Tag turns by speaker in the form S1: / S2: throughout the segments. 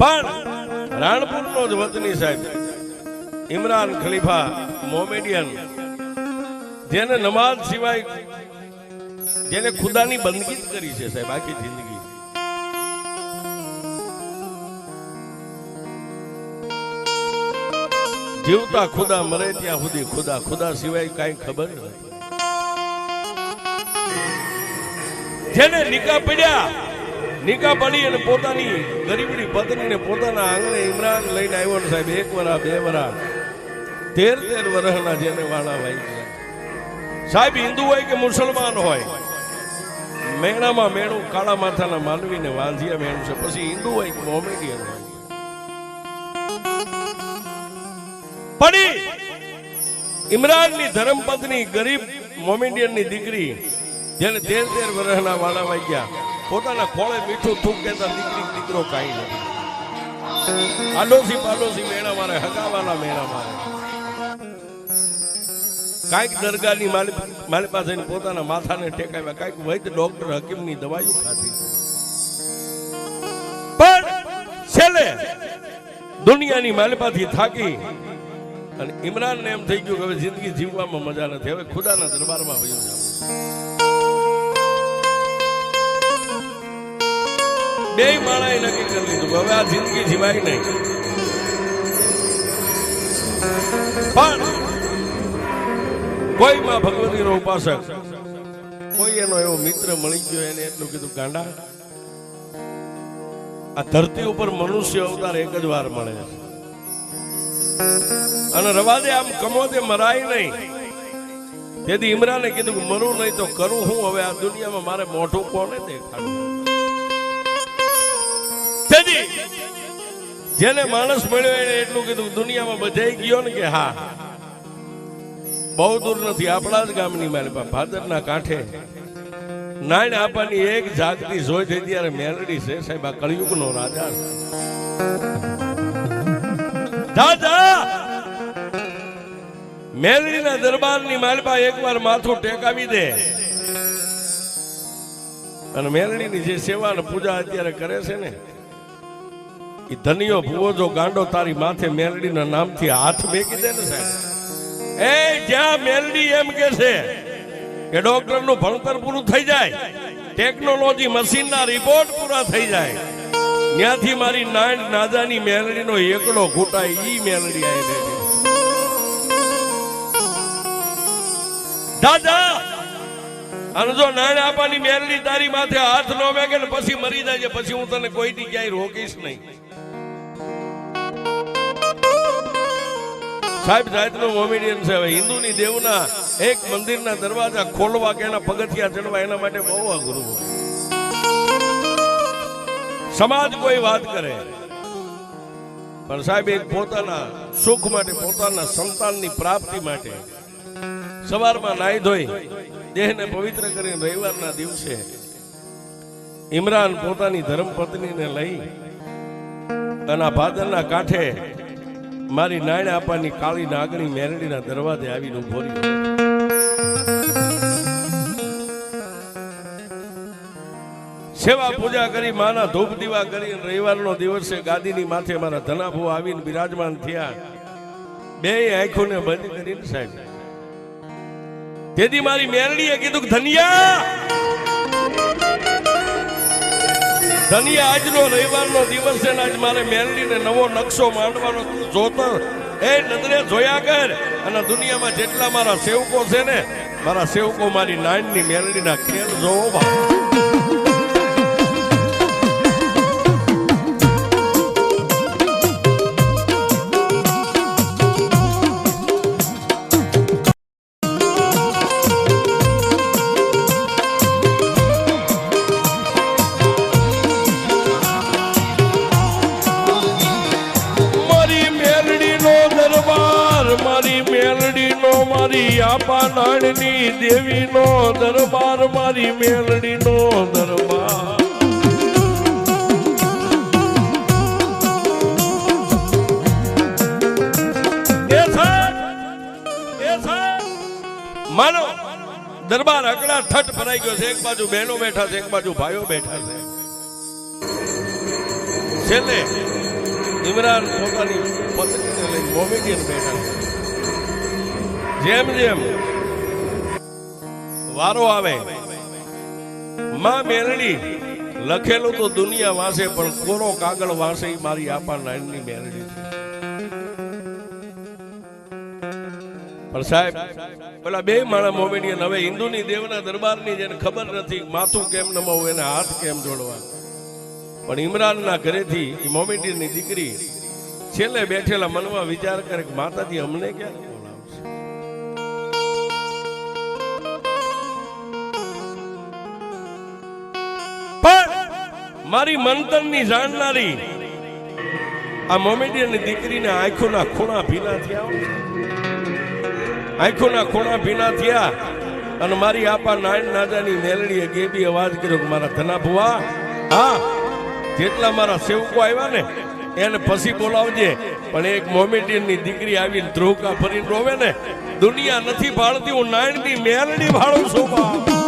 S1: પણ રાણપુરનો જ વતની સાહેબ, ઇમરાન ખલીફા મોમેડિયન, જેને નમાઝ સિવાય જેને ખુદાની બંદગી જ કરી છે સાહેબ આખી જિંદગી. જીવતા ખુદા મરે ત્યાં સુધી ખુદા ખુદા સિવાય કાંઈ ખબર નથી. જેને નિકા પડ્યા નિકા પડી અને પોતાની ગરીબની પત્નીને પોતાના આંગણે ઇમરાન લઈને આવ્યો ને સાહેબ, એક વરા બે વરા તેર તેર વર્ષના જેને વાળા ભાઈ સાહેબ, હિન્દુ હોય કે મુસલમાન હોય, મેણામાં મેણું કાળા માથાના માનવીને વાંધિયા મેણું છે. પછી હિન્દુ હોય કે મોમેડિયન હોય. પડી! ઇમરાનની ધર્મપત્ની ગરીબ મોમેડિયનની દીકરી, જેને તેર તેર વર્ષના વાળા વાગ્યા પોતાના ખોળે મીઠું થૂક કહેતા દીકરી દીકરો કાંઈ નથી. આડોશી પાડોશી મેળા મારે, હગાવાના મેળા મારે. કાંઈક દરગાહની મારી પાસે પોતાના માથાને ટેકાવ્યા. કાંઈક વૈદ ડોક્ટર હકીમની દવાઈઓ ખાધી પણ છેલ્લે દુનિયાની માલિપાથી થાકી અને ઇમરાનને એમ થઈ ગયું કે હવે જિંદગી જીવવામાં મજા નથી. હવે ખુદાના દરબારમાં વયું જાવ બે માણાએ નક્કી કરી લીધું હવે આ જિંદગી જીવાય નહીં. પણ કોઈ માં ભગવતીનો ઉપાસક, કોઈ એનો એવો મિત્ર મળી ગયો એને એટલું કીધું, ગાંડા, આ ધરતી ઉપર મનુષ્ય અવતાર એક જ વાર મળે અને રવાદે આમ કમોદે મરાય નહીં. તેથી ઇમરાને કીધું મરું નહીં તો કરું હું, હવે આ દુનિયામાં મારે મોઢું કોને દેખાડવું? તેથી જેને માણસ મળ્યો એને એટલું કીધું, દુનિયામાં બધાઈ ગયો ને કે હા. બહુ દૂર નથી, આપણા જ ગામની મારી ભાદરના કાંઠે. નાણ આપવાની એક જાગતી જોઈ થઈ ત્યારે મેલડી છે, સાહેબ, આ કળિયુગનો રાજા. દાદા! મેલડીના દરબારની માલપા એકવાર માથું ટેકાવી દે. અને મેલડીની જે સેવા અને પૂજા અત્યારે કરે છે ને એ ધનિયો ભૂવો જો ગાંડો તારી માથે મેલડીના નામથી હાથ મેકી દે ને સાહેબ. એ જ્યાં મેલડી એમ કે છે કે ડોક્ટરનું ભણતર પૂરું થઈ જાય, ટેકનોલોજી મશીનના રિપોર્ટ પૂરા થઈ જાય, ત્યાંથી મારી નાન નાદાની મેલડીનો એકડો ઘૂંટાય ઈ મેલડી આવી બેઠી. દાદા, અને જો નાણ આપવાની મેલડી તારી માથે હાથ ન વેગે ને પછી મરી જાય પછી હું તને કોઈ ક્યાંય રોકીશ નહીં. સાહેબ જાતનો મોમેડિયન છે. હવે હિન્દુની દેવના એક મંદિરના દરવાજા ખોલવા કે એના પગથિયા ચડવા, એના માટે બહુ હોય. સમાજ કોઈ વાત કરે. પણ સાહેબ એક પોતાના સુખ માટે, પોતાના સંતાનની પ્રાપ્તિ માટે સવારમાં નાહી ધોઈ, દેહને પવિત્ર કરીને રવિવારના દિવસે ઇમરાન પોતાની ધર્મપત્નીને લઈ અને ભાદરના કાંઠે મારી નાયણ આપવાની કાળી નાગણી મેરડીના દરવાજે આવીને ઊભો રહ્યો સેવા પૂજા કરી, માના ધૂપ દીવા કરી રવિવારનો દિવસે ગાદીની માથે મારા ધનાભુ આવીને બિરાજમાન થયા. બે આંખોને બંધ કરીને સાહેબ. તેથી મારી મેરડીએ કીધું ધનિયા ધનિયા આજનો રવિવારનો દિવસ છે ને આજ મારે મેરડીને નવો નકશો માંડવાનો જોતો એ નજરે જોયા કર. અને દુનિયામાં જેટલા મારા સેવકો છે ને, મારા સેવકો મારી નાનની મેરડીના ખેલ જોવો. બા મારી આપા નાણની દેવીનો દરબાર, મારી મેલડીનો દરબાર. માનો, દરબાર અકડા ઠઠ ભરાઈ ગયો છે. એક બાજુ બહેનો બેઠા છે, એક બાજુ ભાઈઓ બેઠા છે. છેલ્લે ઇમરાન પોતાની પત્નીને લઈને મોમેડિયન બેઠા છે. જેમ જેમ. વારો આવે. માં મેલડી, લખેલું તો દુનિયા વાંચે પણ કોરો કાગળ વાંચે મારી આપા નાયણની મેલડી છે. પણ સાહેબ, પેલા બે માણા મોમેડિયન હવે હિન્દુની દેવના દરબારની જેને ખબર નથી, માથું કેમ નમાવું, એને હાથ કેમ જોડવા પણ ઇમરાનના ઘરેથી મોમેડિયનની દીકરી છેલ્લે બેઠેલા મનમાં વિચાર કરે કે માતાજી અમને ક્યારે મારી મંતનની જાણનારી આ મોમેડિયનની દીકરીને આંખોના ખૂણા ભીના થયા આંખોના ખૂણા ભીના થયા અને મારી આપા નાયણ નાદાની મેલડીએ ગેબી અવાજ કર્યો કે મારા ધના ભુવા, હા, જેટલા મારા સેવકો આવ્યા ને, એને પછી બોલાવજે. પણ એક મોમેડિયનની દીકરી આવીને ધ્રુવકા ફરીને રોવે ને, દુનિયા નથી ભાળતી, હું નાયણની મેલડી ભાળું છું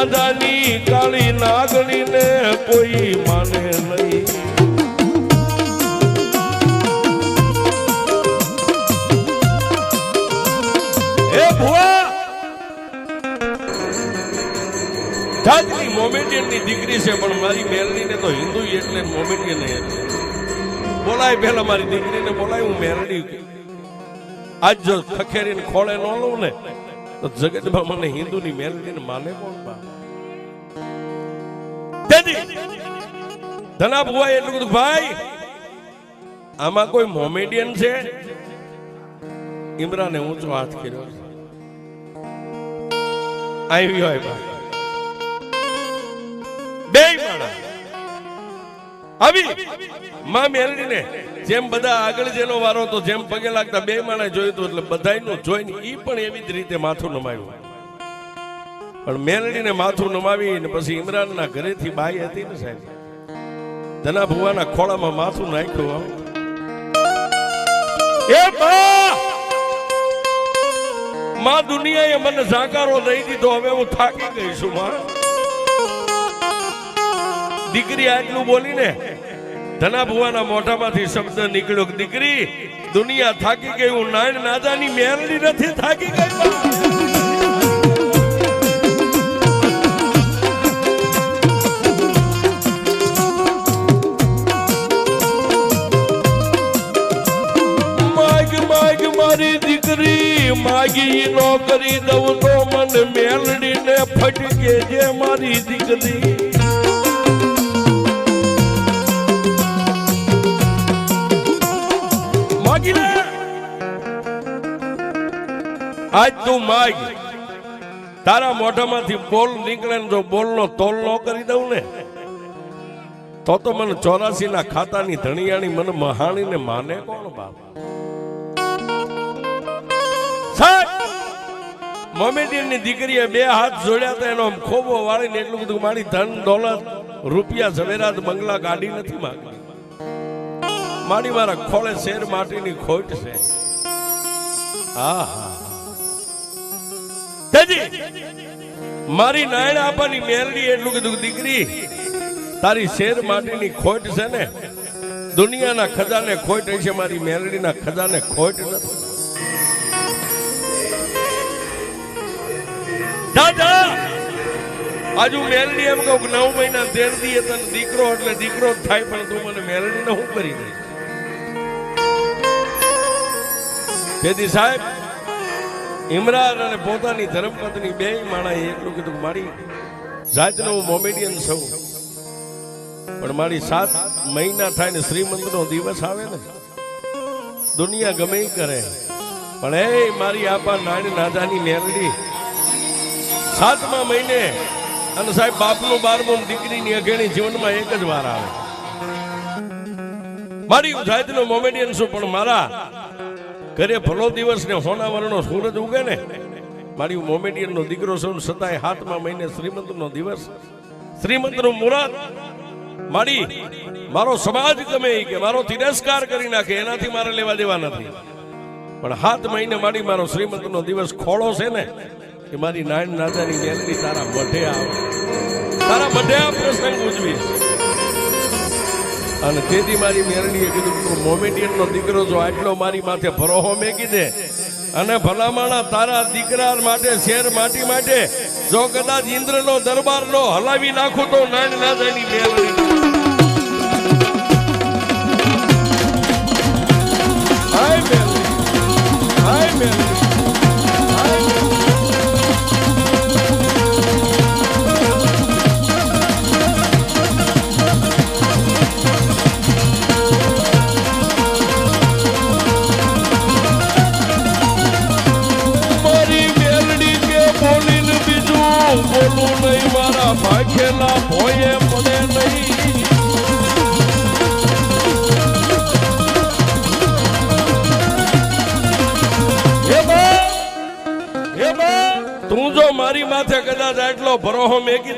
S1: નાદાની કાળી નાગણીને કોઈ માને નહીં. એ ભુવા! જાતની મોમેડિયનની દીકરી છે, પણ મારી મેલડીને તો હિન્દુ એટલે મોમેડિયન બોલાય પહેલા મારી દીકરીને બોલાય, હું મેરડી આજ જો ખખેરીને ખોળે ન લઉં ને તો જગતમાં મને હિન્દુની મેરડીને માને કોણ ધના ભુવાએ એટલું કીધું ભાઈ, આમાં કોઈ મોમેડિયન છે? ઇમરાને ઊંચો હાથ કર્યો. આવી હોય ભાઈ બે માણા. આવી. માં મેલડીને જેમ બધા આગળ જેનો વારો તો જેમ પગે લાગતા બે માણસ જોયું હતું એટલે બધાનું જોઈને એ પણ એવી જ રીતે માથું નમાવ્યું પણ મેલડીને માથું નમાવી ને પછી ઇમરાનના ઘરેથી બાઈ હતી ને સાહેબ. ધના ભુવાના ખોળામાં માથું નાખ્યું આમ. એ માં દુનિયાએ મને જાકારો દઈ દીધો, હવે હું થાકી ગઈ છું, માં. દીકરી આટલું બોલીને ધના ભુવાના મોઢામાંથી શબ્દ નીકળ્યો દીકરી, દુનિયા થાકી ગઈ, હું નાયણ નાદાની મેરડી નથી, થાકી ગઈ માગી નોકરી દઉં તો મને મેલડીને ફટકે જે મારી દીકરી. આજ તું માગ તારા મોઢામાંથી બોલ નીકળે ને જો બોલનો તોલ ન કરી દઉં ને, તો તો મને ચોરાસી ના ખાતાની ધણિયાણી મને મહાણીને માને કોણ બાપ? મોમેડિયનની દીકરીએ બે હાથ જોડ્યા હતા, એનો ખોબો વાળીને એટલું બધું મારી ધન, દોલત, રૂપિયા, ઝવેરાત, બંગલા ગાડી નથી માગી મારી મારા ખોળે શેર માટીની ખોટ છે. આહા. તેજી, મારી નાયણા આપવાની મેલડી એટલું કીધું દીકરી, તારી શેર માટીની ખોટ છે ને, દુનિયાના ખજાને ખોટ છે, મારી મેલડીના ખજાને ખોટ નથી. દાદા, આજુ મેલડી એમ કહું નવ મહિના તેર દીએ તને દીકરો એટલે દીકરો જ થાય, પણ તું મને મેલડી ને હું કરી દઈશ તેથી સાહેબ ઇમરાન અને પોતાની ધર્મપત્ની બે માણાએ એટલું કીધું મારી જાતનો હું મોમેડિયન છું. પણ મારી સાત મહિના થાય ને શ્રીમંતનો દિવસ આવે ને, દુનિયા ગમે કરે. પણ એ મારી આપા નાની નાદાની મેલડી, સાતમા મહિને અને સાહેબ બાપનું બારમું દીકરીની અઘેણી જીવનમાં એક જ વાર આવે. મારી જાતનો મોમેડિયન છું, પણ મારા ઘરે ભલો દિવસ ને હોના વર્ણનો સૂરજ ઉગે ને. મારી મોમેડિયન નો દીકરો છે સતાય હાથમાં મહિને શ્રીમંત નો દિવસ. શ્રીમંતનું મુરાદ. મારી, મારો સમાજ ગમે કે મારો તિરસ્કાર કરી નાખે, એનાથી મારે લેવા દેવા નથી. પણ હાથ મહિને મારી, મારો શ્રીમંત નો દિવસ ખોળો છે ને, કે મારી નાયણ નાજાની મેલડી તારા મઢે આવે. તારા મઢે આ પ્રસંગ ઉજવીશ. અને તેથી મારી મેરણીએ કીધું તું મોમેડિયનનો દીકરો જો આટલો મારી માથે ભરોહો મેકી દે. અને ભલામણા તારા દીકરા માટે, શેર માટી માટે, જો કદાચ ઇન્દ્રનો દરબારનો હલાવી નાખું તો નાન નાજાની મેરડી.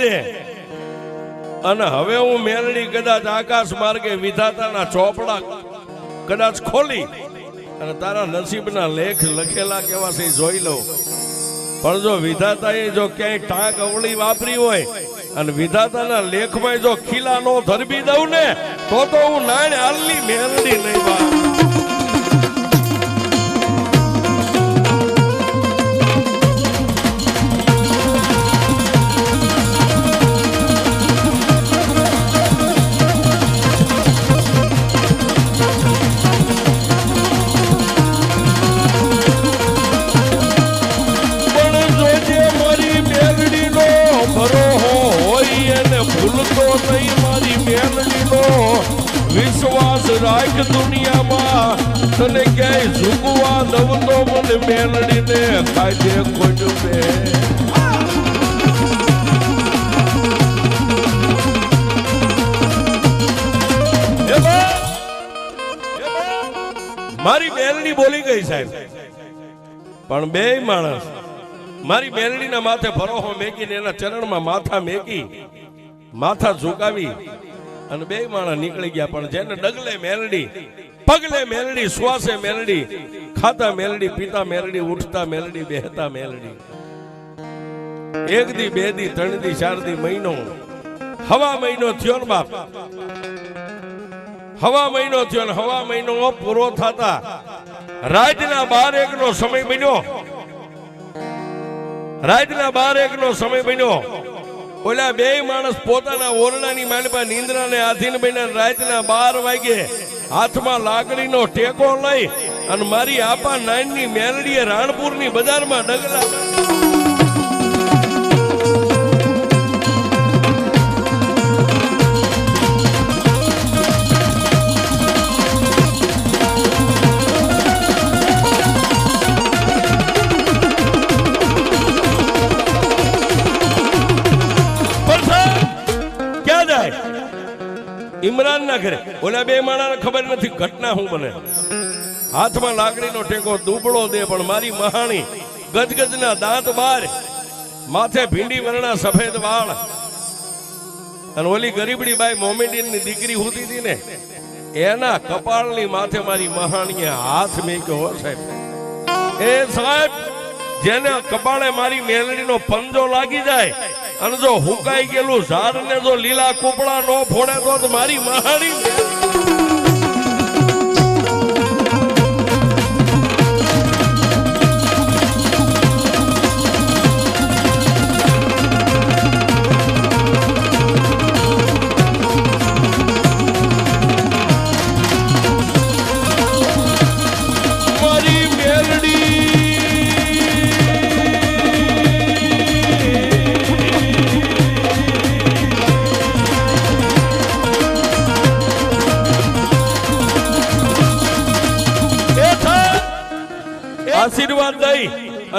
S1: દે. અને હવે હું મેલડી કદાચ આકાશ માર્ગે વિધાતાના ચોપડા કદાચ ખોલી અને તારા નસીબના લેખ લખેલા કેવા છે જોઈ લઉં. પણ જો વિધાતાએ જો ક્યાંય ટાંક અવળી વાપરી હોય અને વિધાતાના લેખમાં જો ખીલા નો ધરબી દઉં ને, તો તો હું નાણ હાલની મેલડી નહીં બા વિશ્વાસ રાખ દુનિયામાં તને ક્યાંય ઝૂકવા દઉં તો મને મેલડીને! એ બા! મારી મેલડી બોલી ગઈ સાહેબ પણ બે માણસ મારી મેલડીના માથે ભરોહો મેકીને એના ચરણમાં માથા મેકી, માથા ઝુકાવી અને બે માણસ નીકળી ગયા, પણ જેને ડગલે મેલડી, પગલે મેલડી, શ્વાસે મેલડી ખાતા મેલડી, પીતા મેલડી, ઉઠતા મેલડી, બેહતા મેલડી. એક દી, બે દી, ત્રણ દી, ચાર દી, મહિનો. હવા મહિનો થયો ને બાપ. હવા મહિનો થયો ને હવા મહિનો પૂરો થતા રાજના બાર એક નો સમય બન્યો. રાજના બાર એક નો સમય બન્યો. ઓલા બે માણસ પોતાના ઓરડાની માંડવા નિંદ્રાને આધીન બન્યા રાતના બાર વાગે હાથમાં લાકડીનો ટેકો લઈ અને મારી આપા નાનની મેલડીએ રાણપુરની બજારમાં ડગલા ઇમરાન ના ઘરે. ઓલા બે માણાને ખબર નથી, ઘટના શું બને. હાથમાં લાકડીનો ટેકો, દુબળો દે, પણ મારી મહાણી ગજગજના દાંત બાર, માથે ભીંડી વરણા સફેદ વાળ. અને ઓલી ગરીબડી બાઈ મોમેડિયનની દીકરી હોતી હતી ને, એના કપાળની માથે મારી મહાણીએ હાથ મેક્યો સાહેબ. એ સાહેબ, જેને કપાળે મારી મેલડીનો પંજો લાગી જાય અને જો હુકાઈ ગયેલું ઝાડ ને જો લીલા કૂપડા નો ફોડે તો મારી મહાણી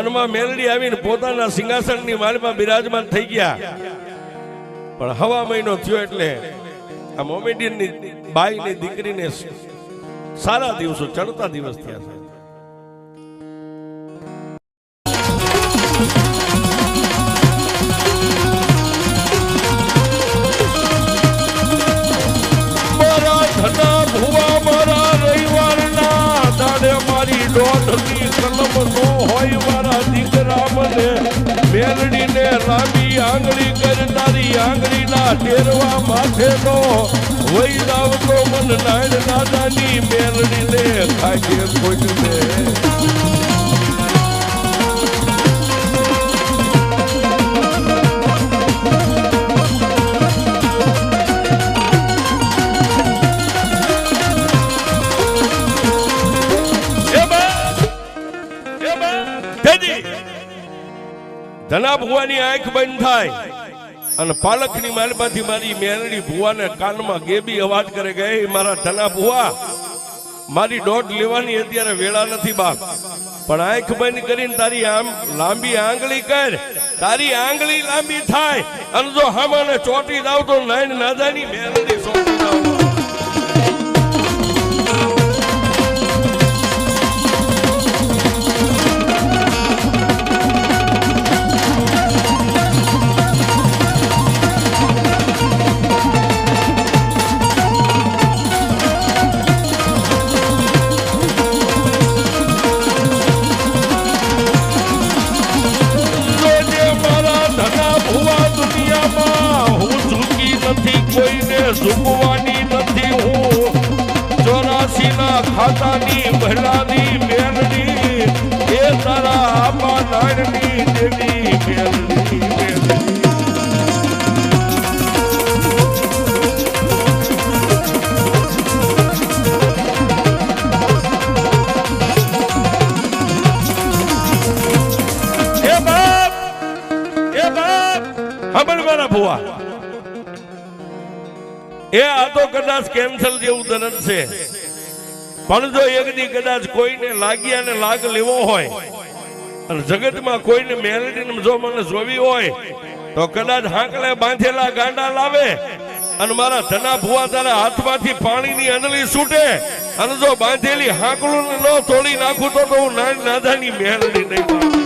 S1: મનમાં મેલડી આવીને પોતાના સિંહાસનની માળમાં બિરાજમાન થઈ ગયા. પણ હવા મહિનો થયો એટલે આ મોમેડિયનની બાઈની દીકરીને સારા દિવસો ચડતા દિવસ થયા છે. મારા ધના ભુવા મારા રવિવારના દાડે મારી ડોટ લાંબી આંગળી કરનારી આંગળીના ટેરવા માથે નો. વહી જાવ તો મન નાયણ દાદાની મેલડીને ખાજે ખોજને ધના ભુવાની આંખ બંધ થાય. અને પાલકની માલમાંથી મારી મેરડી ભુવાને કાનમાં ગેબી અવાજ કરે ગઈ મારા ધના ભુવા, મારી દોઢ લેવાની અત્યારે વેળા નથી બાપ. પણ આંખ બંધ કરીને તારી આમ લાંબી આંગળી કર. તારી આંગળી લાંબી થાય. અને જો હામાને ચોટી દાવ તો નાઈ નાદાની મેરડી સાંભળ ભુવા? એ આ તો કદાચ કેન્સલ જેવું તરત છે. પણ જો એક દી કદાચ કોઈને લાગી અને લાગ લેવો હોય, અને જગતમાં કોઈને મેલેડી જો મને જોવી હોય, તો કદાચ હાંકલે બાંધેલા ગાંડા લાવે, અને મારા ધના ભુવા તારા હાથમાંથી પાણીની અંદલી છૂટે, અને જો બાંધેલી હાંકડું ન તોડી નાખું તો તો હું નાની નાદાની મેલડી નહીં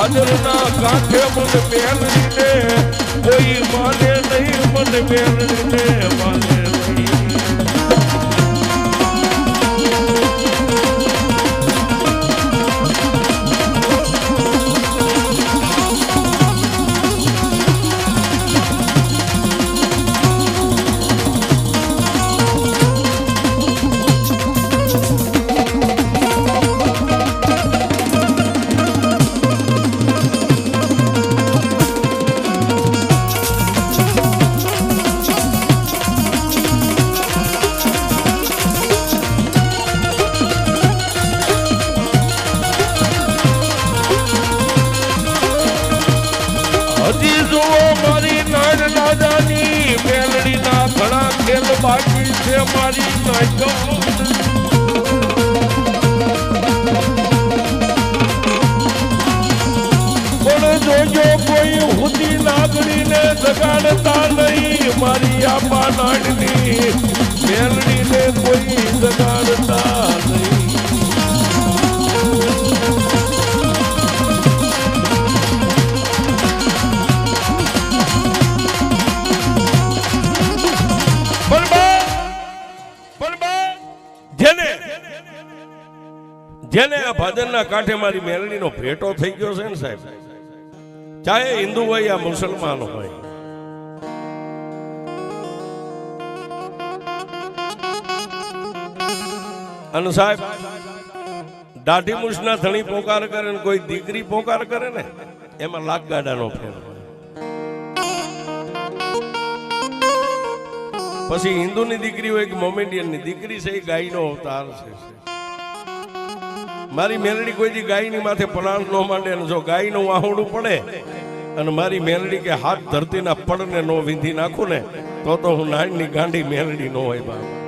S1: ભાદરના કાંઠે મને મેલડીને કોઈ માને નહીં મને મેલડીને માને જેને આ ભાદરના કાંઠે મારી મેલડીનો ભેટો થઈ ગયો છે ને સાહેબ, ચાહે હિન્દુ હોય યા મુસલમાન હોય. અને સાહેબ, દાઢી મૂછના ધણી પોકાર કરે ને કોઈ દીકરી પોકાર કરે ને, એમાં લાખ ગાડાનો ફેર. પછી હિન્દુની દીકરી હોય કે મોમેડિયનની દીકરી છે, એ ગાયનો અવતાર છે મારી મેલડી કોઈ દી ગાયની માથે પલાણ ન માંડે અને જો ગાયનું વાહુડું પડે અને મારી મેલડી કે હાથ ધરતીના પડને નો વિંધી નાખું ને, તો તો હું નાનની ગાંડી મેલડી ન હોય બાપ